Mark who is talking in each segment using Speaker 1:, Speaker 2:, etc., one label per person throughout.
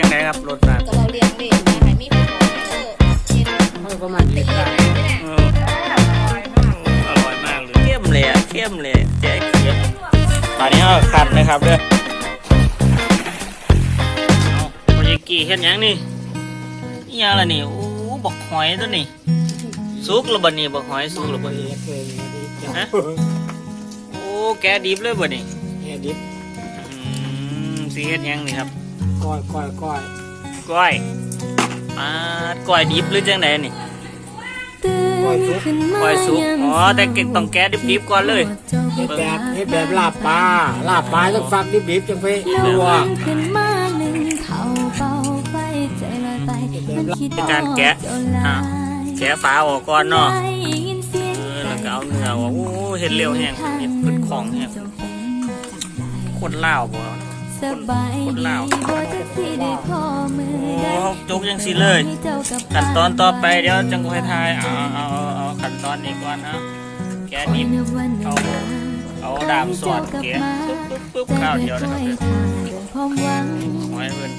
Speaker 1: ยังไงครับรสชาติ
Speaker 2: ก็เราเลี้ยงเด็กนะให้มีผู้ปกครองเออเห็น
Speaker 3: เขาประมาณยี่สิบ
Speaker 1: เอออร่อยมากเลยเข้มเลยอะเข้มเลยแจ๊กเขียวตอนนี้เราคันนะครับเด้อเอาโมยกี้เห็นยังนี่นี่ยังล่ะนี่โอ้บักหอยตัวนี้สุกแล้วบ่นี่บักหอยสุกแล้วบ่นี่
Speaker 3: เคยมาดี
Speaker 1: ฮะโอ้แกดิบเลยบ่นี่
Speaker 3: เนี่ยดิบ
Speaker 1: อืมสิเฮ็ดยังนี่ครับ
Speaker 3: ก้อยก้อยก้อย
Speaker 1: ก้อยมาดก้อยดิบหรือจังไดนี่
Speaker 3: ก้อยซุป
Speaker 1: ก้อยสุกอ๋อแต่เก็บต้องแกะดิบๆก่อนเลย
Speaker 3: เฮ็ดแบบเฮ็ดแบบลาบปลาลาบปลาต้องฟักดิบดิบๆจังไปรัว
Speaker 4: ขึ้นมาหนึ่งเข่าเป่าไฟใจลอยไปมันคิด
Speaker 1: ในการแกะอะแกะฝาออกก่อนเนาะ
Speaker 4: ได้ยินเสียง
Speaker 1: เออแล้วก็เอาเนื้อออกโอ้เฮ็ดเร็วแห้งเฮ็ดขึ้นของแห้งคนลาวบ่
Speaker 4: สบาย
Speaker 1: คน
Speaker 4: ดี
Speaker 1: ลาว
Speaker 4: บ่จักสิได้พอมือ
Speaker 1: โอ้
Speaker 4: ได้
Speaker 1: เขาจกจังสิเลย
Speaker 4: ให้เจ้ากับ
Speaker 1: ขั้นตอนต่อไปเดี๋ยวจังค่อยทายเอาเอาเอาเอาขั้นตอนนี้ก่อนเอาแกะดิบเอาเอาดามสอดแกะปึ๊บปึ๊บปึ๊บข้าวเดียวนะครับเด้อ
Speaker 4: ความหวัง
Speaker 1: หอยเพิ่น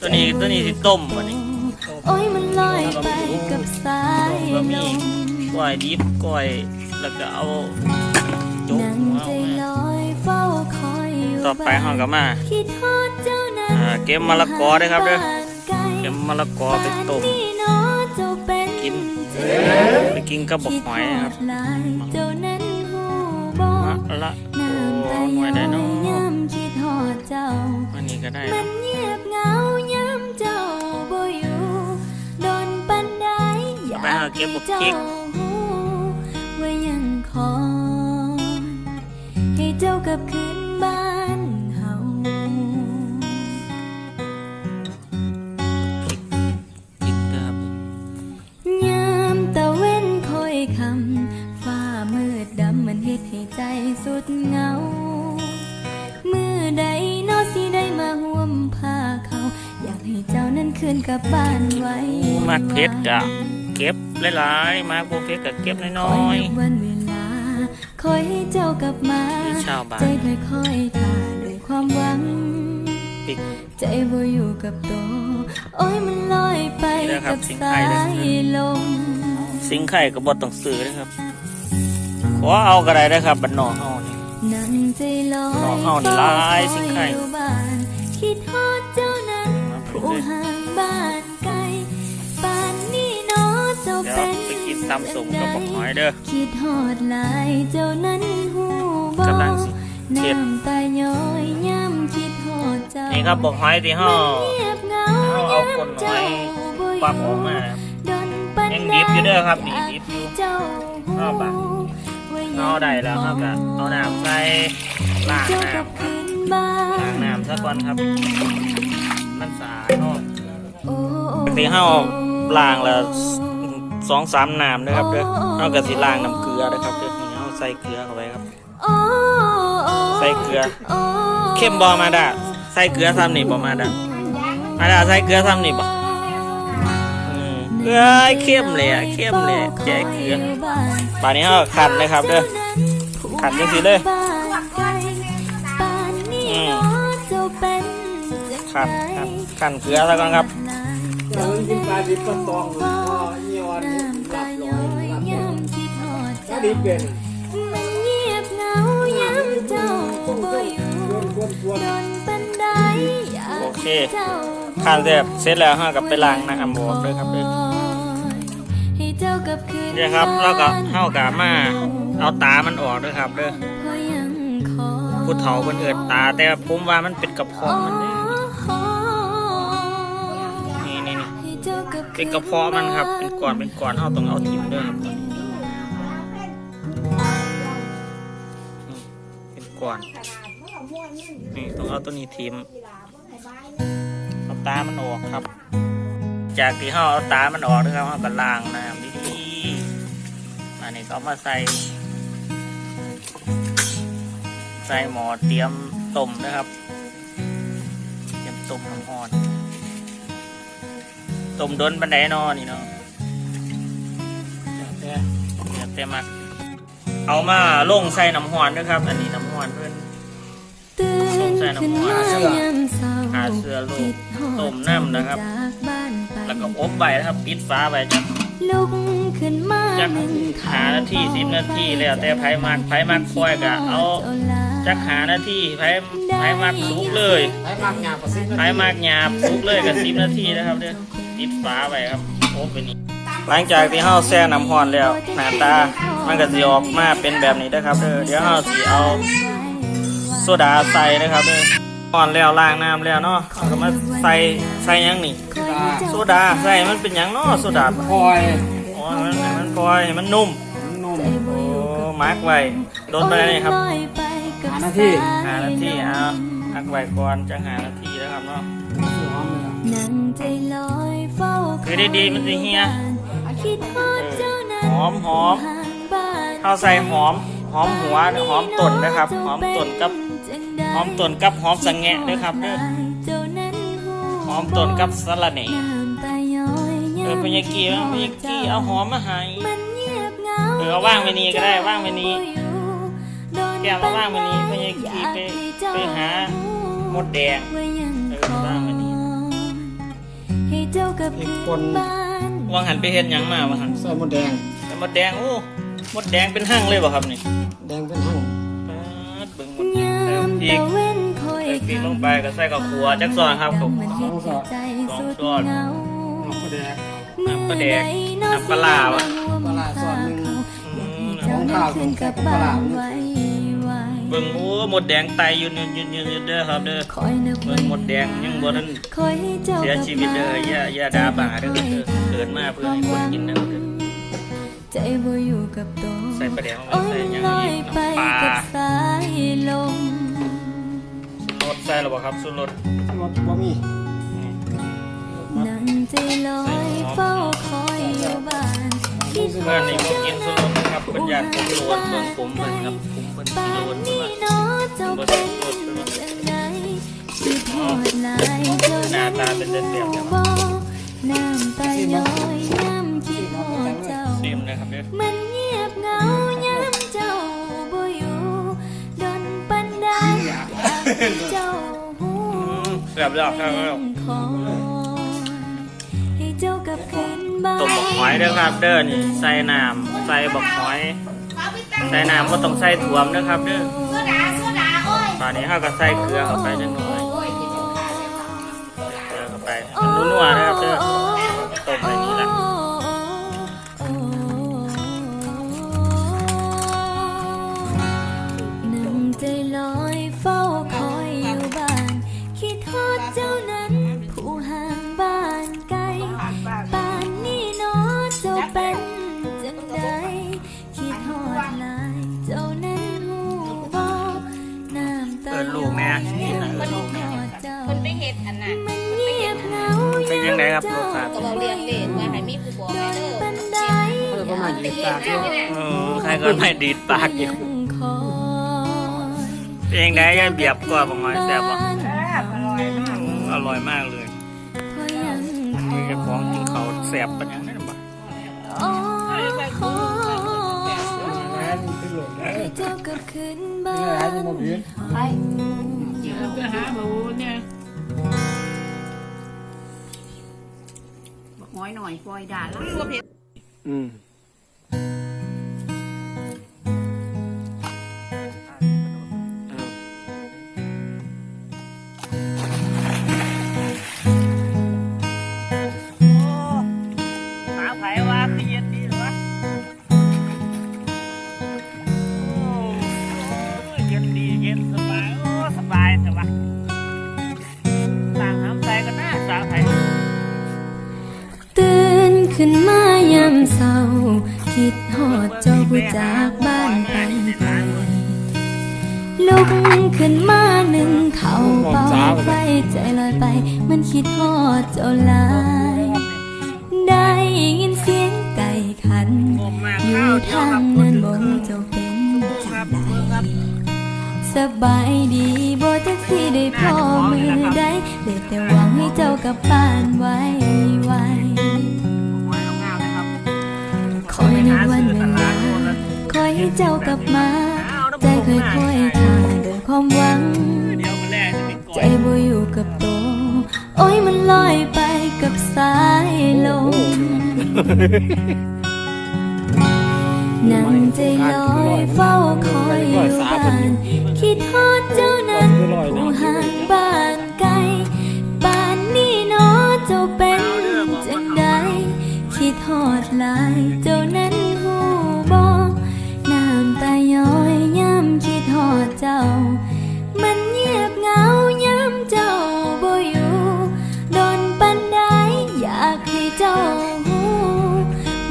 Speaker 1: ตัวนี้ตัวนี้สิต้มบ่นี่
Speaker 4: โอ้ยมันลอยไปกับสาย
Speaker 1: บะห
Speaker 4: ล
Speaker 1: มี่
Speaker 4: ม
Speaker 1: ก้อยดิบก้อยแล้วก็เอา ต่อไปเฮาก็มา
Speaker 4: คิดฮอดเจ้านั้น
Speaker 1: อ่าเก็บมะละกอเด้อครับเด้อเก็บมะละกอไปต้ม
Speaker 4: ป่านนี้เนาะเจ้าเป็น
Speaker 1: กินไปกินกับบักหอยนะครับ
Speaker 4: ดฮอดหลายเจ้านั้นหูบ่
Speaker 1: มะละโอ้
Speaker 4: น้ำตา
Speaker 1: หน่วยได้
Speaker 4: ย้
Speaker 1: เนาะ
Speaker 4: อยย้ำคิดฮอดเจ้า
Speaker 1: อันนี้ก็ได้
Speaker 4: มั
Speaker 1: เนาะ
Speaker 4: นเงียบเหงาย้ำเจ้าบ่อยู่โดนปันใดอยาก
Speaker 1: ไปหาเก็บบัก
Speaker 4: เจ้า
Speaker 1: พริก
Speaker 4: หูว่ายังคอยให้เจ้ากลับคืนบ้าน มากเผ็
Speaker 1: ดก็เก็บหลายๆมากบ่เผ็ดก็เก็บน้
Speaker 4: ค
Speaker 1: อ
Speaker 4: อย
Speaker 1: ย
Speaker 4: นับวันเวลาคอยให้เจ้ากลับมา
Speaker 1: ที่ชาวบ้าน
Speaker 4: ใจค่อยๆท่าด้วยความหวัง
Speaker 1: ๆพริก
Speaker 4: ใจบ่อยู่กับตัวโอ้ยมันลอยไป
Speaker 1: นี่แหละครั
Speaker 4: กั
Speaker 1: บบสิ่ง
Speaker 4: สา
Speaker 1: ไทยเลย
Speaker 4: ยลม
Speaker 1: สิงไข่ก็บ่ต้องซื้อนะครับขอเอาก็ได้นะครับบัดนอกเฮานี่
Speaker 4: นั่งใจลอย
Speaker 1: น้องเฮานี่หลายสิ่งไข่
Speaker 4: เฝ้าคอยอยู่บ้านคิดฮอดเจ้านั้น
Speaker 1: มาพริก
Speaker 4: ผู้
Speaker 1: เลย
Speaker 4: ห่างบ้าน
Speaker 1: ตำสุ่มกับบักหอยเด้อ
Speaker 4: คิดฮอดหลายเจ้านั้นหูบ่
Speaker 1: กำลังสิเช็ด
Speaker 4: น้ำตาย้อยย้ำคิดฮอดเจ้า
Speaker 1: นี่ครับบักหอยที่เฮา
Speaker 4: เงียบเหงา
Speaker 1: เอาเอาก้นหอยปรับออกมา
Speaker 4: ดนปัน
Speaker 1: ยังดิบอยู่เด้อครับนี่ดิบอยู่
Speaker 4: เจ้าหู
Speaker 1: เอาบะ
Speaker 4: ว่ายัง
Speaker 1: เอาได้แล้วครับก็เอาน้ำใส่ล้าง
Speaker 4: เจ้า
Speaker 1: น้
Speaker 4: กับคืนบ้าำน
Speaker 1: ล้างน้ำซะก่อนครับ มันสะอาดเนาะ
Speaker 4: โอ้
Speaker 1: ที่เฮาล้างแล้ว สองสามน้ำนะครับเด้อเฮาก็สิล้างน้ำเกลือนะครับเด้อนี่เฮาใส่เกลือเข้าไปครับ
Speaker 4: โอ้โอ้
Speaker 1: ใส่เกลือ
Speaker 4: โอ้
Speaker 1: เข้มบ่มาดาใส่เกลือซ้ำนี่บ่มาดามาดาใส่เกลือซ้ำนี่บ่อืมเอ้ยเข้มเลยอะเข้มเลยแจกเกลือป่านนี้เฮาขัดนะครับเด้อขัดจังสิเลยอืมขัดขัดขันเกลือแล้วก่อนครับ
Speaker 3: เดี๋ยวกินปลาดิบก็ตองก็เยี่ยวนี่หลับลอยหลับลอยถ้าดิบเป็น
Speaker 4: มันเงียบเหงาย้ำเจ้าบ่อยู่โดนปันไดอยาก
Speaker 1: เค
Speaker 4: ให้เจ้า
Speaker 1: ขันเสร็จเสร็จแล้วเฮาก็ไปล้างน้ำบ่ด้วยครับเด้อ
Speaker 4: ให้เน
Speaker 1: เนี่ยครับแล้วก็เฮาก็มาเอาตามันออกด้วยครับเด้อผู้เฒ่าเพิ่นเอิ้นตา แต่ผมว่ามันเป็นกระเพาะมันเนี่
Speaker 4: ย เป็
Speaker 1: นกระเพาะมันครับ เป็นก้อนเป็นก้อนเฮาต้องเอาทิ่มเด้อครับตันเป็นก้อนนี่ต้องเอาตัวนี้ทิ่มเอาตามันออกครับ จากที่เฮาเอาตามันออกนะครับเฮาก็ล้างน้ำดีๆอันนี้ก็เอามาใส่ ใส่หมอเตรียมต้มนะครับ เตรียมต้มน้ำอ่อน ต้มโดนบันไดนอนี่เนาะ
Speaker 3: แต่
Speaker 1: เดี๋ยวแต่มักเอามาลงใส่น้ำหอนด้วยครับ อันนี้น้ำหอนเพื่อน
Speaker 4: ตื่นขึ้นมายามเศร้า
Speaker 1: หาเสือลูกต้มน้ำนะครับ แล้วก็อบไว้นะครับปิดฟ้าไว้จัก
Speaker 4: ลุกขึ้นมา
Speaker 1: จักหานาทีสิบนาทีแล้วแต่ไผมักไผมักค่อยก็เอาจักหานาทีไผไผมักสุกเลย
Speaker 3: ไอ้มากงานประสิทธิ์
Speaker 1: ไผมักหยาบสุกเลยก็สิบนาทีนะครับเด้อ ปิดฟ้าไว้ครับอบไปนี่หลังจากที่เฮาแช่น้ำร้อนแล้วหน้าตามันก็สิออกมาเป็นแบบนี้นะครับเด้อเดี๋ยวเฮาสิเอาโซดาใส่นะครับเด้อร้อนแล้วล้างน้ำแล้วเนาะเอาก็มาใส่ใส่หยังนี่โซดาใส่มันเป็นหยังเนาะโซดา
Speaker 3: คอย
Speaker 1: อ๋อมันมันปล่อยให้มันนุ่ม
Speaker 3: นุ่ม
Speaker 1: โอ้มาร์กไว้โดนไปแล้วนี่ครับ
Speaker 3: หานาที
Speaker 1: หานาทีเอาพักไว้ก่อนจะหานาที แล้วครับเนาะ
Speaker 4: นั่งใจลอยเฝ้า
Speaker 1: คือดีๆมันสิเฮีย
Speaker 4: คิดฮอดเจ้านั้น
Speaker 1: หอมหอม
Speaker 4: ห่างบ้าน
Speaker 1: เข้าใส่หอมหอมหัวหอมต้นนะครับ หอมต้นกับหอมต้นกับหอมสังแงะด้วยครับเด้อ
Speaker 4: เจ้านั้น
Speaker 1: หอมต้นกับสะระแหน่
Speaker 4: น้ำตาย้อย
Speaker 1: เออพญากีเอาพญากีเอาหอมมาให้
Speaker 4: มันเงียบเหงา
Speaker 1: เออเอาว่างไว้นี่ก็ได้ว่างไว้นี่
Speaker 4: โดน
Speaker 1: แก้วเอาว่างไว้นี่พญากีไปไปหามดแดง
Speaker 4: ว่ายัง
Speaker 1: เออว่างไว้นี่
Speaker 4: ให้เจ้ากับคืนบ้าน
Speaker 1: วางหันไปเห็นหยังมาว่าหัน
Speaker 3: ใส่หมดแดง
Speaker 1: แต่มดแดงโอ้มดแดงเป็นหั่งเลยบ่ครับนี่
Speaker 3: แดงเป็นห้อง
Speaker 1: เปิดเบิ่งมดแด
Speaker 4: ยาง
Speaker 1: เติม
Speaker 4: ม
Speaker 1: อี
Speaker 4: ตะ
Speaker 1: ก
Speaker 4: เว้นคอย
Speaker 1: ใส่พริกลงไปก็ใส่กับขัวจักซอนครับกับ
Speaker 4: มันเห็นใจสุดเหงา
Speaker 3: น้ำปลาแดง
Speaker 1: น้ำปลาแดกน้ำปลาร้าวะ
Speaker 3: ปลาร้าซอสหนึ่ง
Speaker 1: อืม
Speaker 4: เจ้านั้นขึ้นกับบ้านไว้ไว้
Speaker 1: เบิ่งโอ้มดแดงไตยืนยืนยืนยืนยืนเด้อครับเด้อ
Speaker 4: คอยนึก
Speaker 1: เบิ่งมดแดงยังบ่ทัน
Speaker 4: คอยให้เจ้า
Speaker 1: เสียชีวิตเด้ออย่าอย่าด่าบ่าเด้อเด้อเกิดมาเพื่อให้คนกินนะเด้อ
Speaker 4: ใจบ่อยู่กับตัว
Speaker 1: ใส่ปลาแดงลงไป
Speaker 4: โอ้ย
Speaker 1: ใส่หยัง
Speaker 4: ลอ
Speaker 1: อี
Speaker 4: ย
Speaker 1: ก
Speaker 4: ไป
Speaker 1: น้ำปลา
Speaker 4: กับสายลม
Speaker 1: รสใส่แล้วบ่ครับสุรส
Speaker 3: รสบะหมี่
Speaker 4: นั่งใจลอยเฝ้าคอยอยู่บ้านคิด
Speaker 1: เพื่อนนี่บ่กินสุรสนะครับเพิ่นอยากกินโลนเบิ่งผมเพิ่นครับผมเพิ่นกิ
Speaker 4: บ้านนี้
Speaker 1: เนาะ
Speaker 4: เจ้าเป็นจังไดคิดฮอดลายเจ้านั้นบ่น้ำตาย้อยย้ำคิดฮอดเจ้า
Speaker 1: ซิมนะครับเด้อ
Speaker 4: มันเงียบเหงาย้ำเจ้าบ่อยู่ดนปันใดอยากให้เจ้าหู
Speaker 1: แซ่บแล้วครับแล้ว
Speaker 4: ขอให้เจ้ากับคืนบ้าน
Speaker 1: ต้มบักหอยเด้อครับเด้อนี่ใส่น้ำใส่บักหอย ใส่น้ำก็ต้องใส่ถ่วมนะครับเด้อตอนนี้เราก็ใส่เกลือเข้าไปจังหน่อยเกลือเข้าไปให้มันนัวๆนะครับเด้อต้มไปนี่ละ ม
Speaker 2: ป
Speaker 1: ระ
Speaker 3: มาณยี่สิบปากเนาะ
Speaker 1: เออใครก็ไม่ดีดปากอยู่
Speaker 4: คอย
Speaker 1: เป็นยังไงยายเบียบกว่าบักหอยแซ่บบ่
Speaker 4: อร่อยมาก
Speaker 1: อร่อยมากเลย
Speaker 4: เพราะยัง
Speaker 1: มีกระของกินเขาวแซ่บปานยังไงบ่
Speaker 4: โอ้โห
Speaker 3: แม่นี่ขึ้นหลงเลย
Speaker 4: เจ้ากับคืนบ้า
Speaker 3: นี่อะไร
Speaker 4: น
Speaker 3: จะมาเบียด
Speaker 5: ไปหาหมูเนี่ยบอกน้อยหน่อยปล่อยด่าแล้ว
Speaker 3: อืม
Speaker 1: คิดหอดเจ้า
Speaker 4: ผู้จากบ้านไปไกลลุกขึ้นมาหนึ่งเขาเป่าไฟใจลอยไป มันคิดหอดเจ้าลาย ได้ยินเสียงไก่ขัน อยู่
Speaker 1: ข้าวเดียว
Speaker 4: ทาง
Speaker 1: บ
Speaker 4: นั้นบ่รู้เจ้าเป็นจังใดสบายดีบ่จักสิได้พอมือใดได้แต่หวังให้เจ้ากลับบ้านไว้ ให้เจ้ากลับมา ใจเคยคอยทาด้วยความหวัง ใจบ่อยู่กับตัวโอ้ยมันลอยไปกับสายลม หู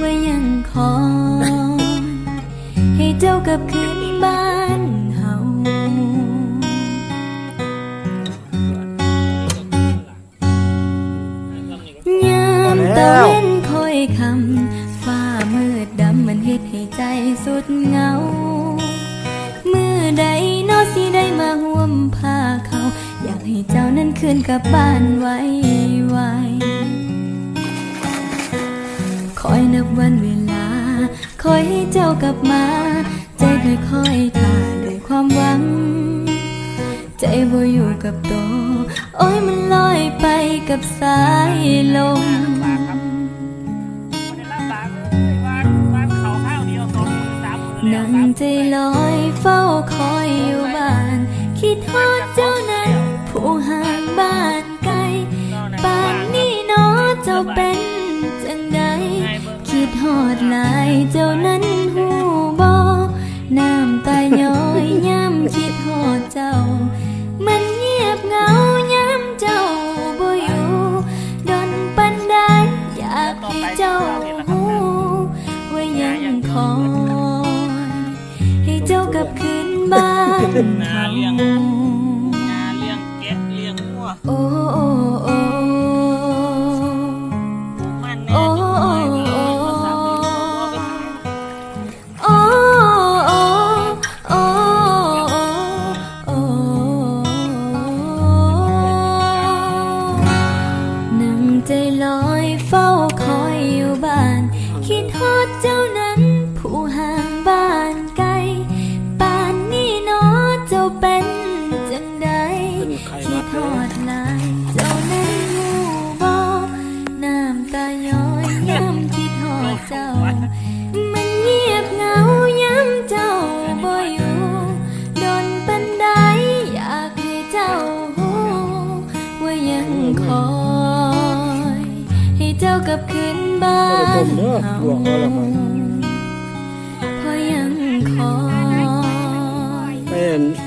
Speaker 4: ว่ายังคอยให้เจ้ากลับคืนบ้านเฮายามตะเว้นคอยคำฟ้ามืดดำมันเฮ็ดให้ใจสุดเหงา มือใดนอสิได้มาห่วมผ้าเขา อยากให้เจ้านั้นคืนกลับบ้านไวไว อยนับวันเวลา คอยให้เจ้ากลับมา ใจค่อยๆทาด้วยความหวัง ใจบ่อยู่กับตัวโอ้ยมันลอยไปกับสายลมนั่งใจลอยเฝ้าคอยอยู่บ้าน คิดทอดเจ้านั้น ผู้ห่างบ้านไกลป่านนี้เนาะเจ้าเป็น อดหลายเจ้านั้นหูบอน้ำตาย้อยย้ำคิดทอดเจ้า มันเงียบเงาย้ำเจ้าบ่อยู่ดนปันไดอยากให้เจ้าหูว่ายังคอยให้เจ้ากลับคืนบ้าน
Speaker 1: นาเลี้ยงนา
Speaker 4: มันเงียบเหงาย้ำเจ้าบ่อยู่โดนปันไดอยากให้เจ้าหูว่ายังคอย ให้เจ้ากลับคืนบ้านเฮาเพราะยังคอย
Speaker 3: เป็น
Speaker 4: โอ้